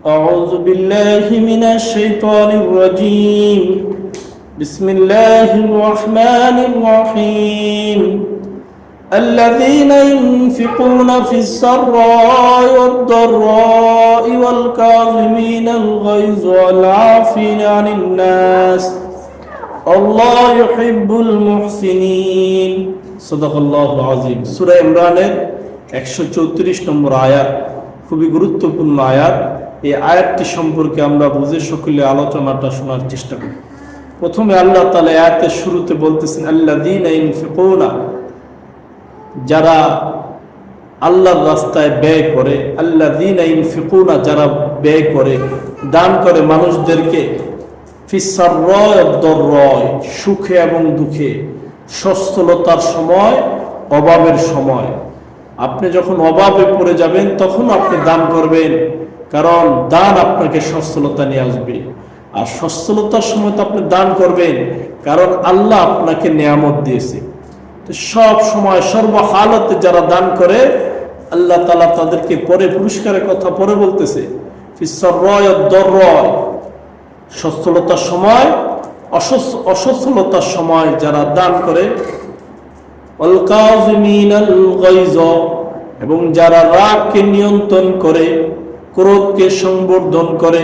أعوذ بالله من الشيطان الرجيم بسم الله الرحمن الرحيم الذين ينفقون في السراء والضراء والكاظمين الغيظ والعافين عن الناس الله يحب المحسنين صدق الله العظيم سورة ইমরানের একশো চৌত্রিশ নম্বর আয়াত খুবই গুরুত্বপূর্ণ আয়াত এই আয়াতটি সম্পর্কে আমরা বুঝে সকলে আলোচনাটা শোনার চেষ্টা করি। প্রথমে আল্লাহ তালা আয়াতের শুরুতে বলতেছেন আল্লাহ দিন যারা আল্লাহর রাস্তায় ব্যয় করে আল্লাহ দিন ফিকুনা যারা ব্যয় করে, দান করে মানুষদেরকে ফিসার রয় রয় সুখে এবং দুঃখে, সচ্ছলতার সময়, অভাবের সময়। আপনি যখন অভাবে পড়ে যাবেন, তখন আপনি দান করবেন। কারণ দান আপনাকে সচ্ছলতা নিয়ে আসবে। আর সচ্ছলতার সময় তো আপনি দান করবেন, কারণ আল্লাহ আপনাকে নিয়ামত দিয়েছে। তো সব সময় সর্ব হালতে যারা দান করে, আল্লাহ তালা তাদেরকে পরে পুরস্কারের কথা পরে বলতেছে সচ্ছলতার সময় অসচ্ছলতার সময় যারা দান করে এবং যারা রাগকে নিয়ন্ত্রণ করে ক্রোধকে সংবর্ধন করে,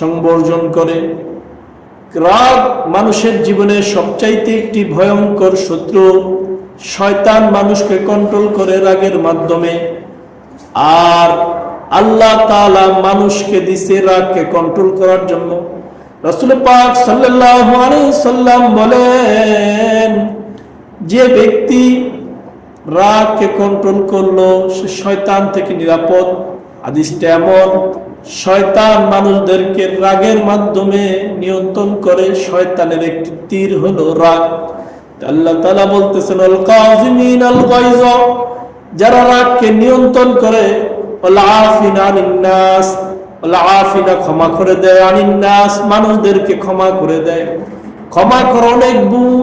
সংবর্জন করে। রাগ মানুষের জীবনে সবচাইতে একটি ভয়ঙ্কর শত্রু শয়তান মানুষকে কন্ট্রোল করে রাগের মাধ্যমে। আর আল্লাহ তালা মানুষকে দিছে রাগকে কন্ট্রোল করার জন্য। রসুল পাক সাল্লাম বলেন, যে ব্যক্তি রাগকে কন্ট্রোল করল, সে শয়তান থেকে নিরাপদ। আদিসটা এমন, শয়তান মানুষদেরকে রাগের মাধ্যমে নিয়ন্ত্রণ করে, শয়তানের একটি তীর হলো রাগ। আল্লাহ তালা বলতেছেন অল আল গাইজ যারা রাগকে নিয়ন্ত্রণ করে অল আফিনা নিন্নাস অল আফিনা ক্ষমা করে দেয় আনিন্নাস মানুষদেরকে ক্ষমা করে দেয়। ক্ষমা করা অনেক গুণ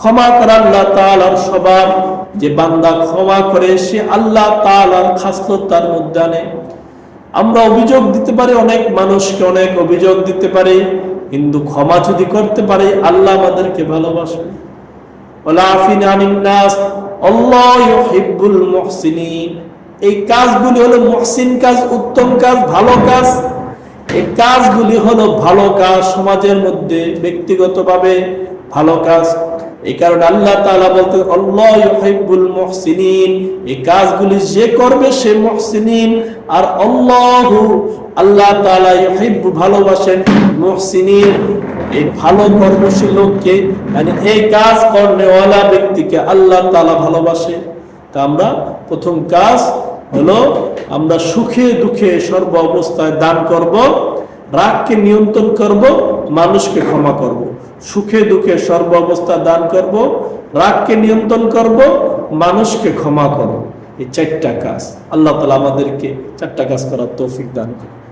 ক্ষমা করা আল্লাহ তালার স্বভাব। যে বান্দা ক্ষমা করে, সে আল্লাহ তালার খাসলত তার মধ্যে আনে। আমরা অভিযোগ দিতে পারি, অনেক মানুষকে অনেক অভিযোগ দিতে পারি, কিন্তু ক্ষমা যদি করতে পারি, আল্লাহ আমাদেরকে ভালোবাসবে। এই কাজগুলি হলো মহসিন কাজ, উত্তম কাজ, ভালো কাজ। এই কাজগুলি হলো ভালো কাজ সমাজের মধ্যে ব্যক্তিগতভাবে ভালো কাজ। এই কারণে আল্লাহ তাআলা বলতে আল্লাহ ইউহিব্বুল এই কাজগুলি যে করবে সে মুহসিনিন, আর আল্লাহ আল্লাহ তাআলা ইউহিব্বু, ভালোবাসেন মুহসিনিন। এই ভালো কর্মশীল লোককে মানে এই কাজ করনেওয়ালা ব্যক্তিকে আল্লাহ তাআলা ভালোবাসে। তা আমরা, প্রথম কাজ হলো আমরা সুখে দুঃখে সর্ব অবস্থায় দান করব, রাগকে নিয়ন্ত্রণ করব, মানুষকে ক্ষমা করব। সুখে দুঃখে সর্ব অবস্থা দান করব, রাগকে নিয়ন্ত্রণ করব, মানুষকে ক্ষমা করব। এই চারটা কাজ, আল্লাহ তালা আমাদেরকে চারটা কাজ করার তৌফিক দান করবে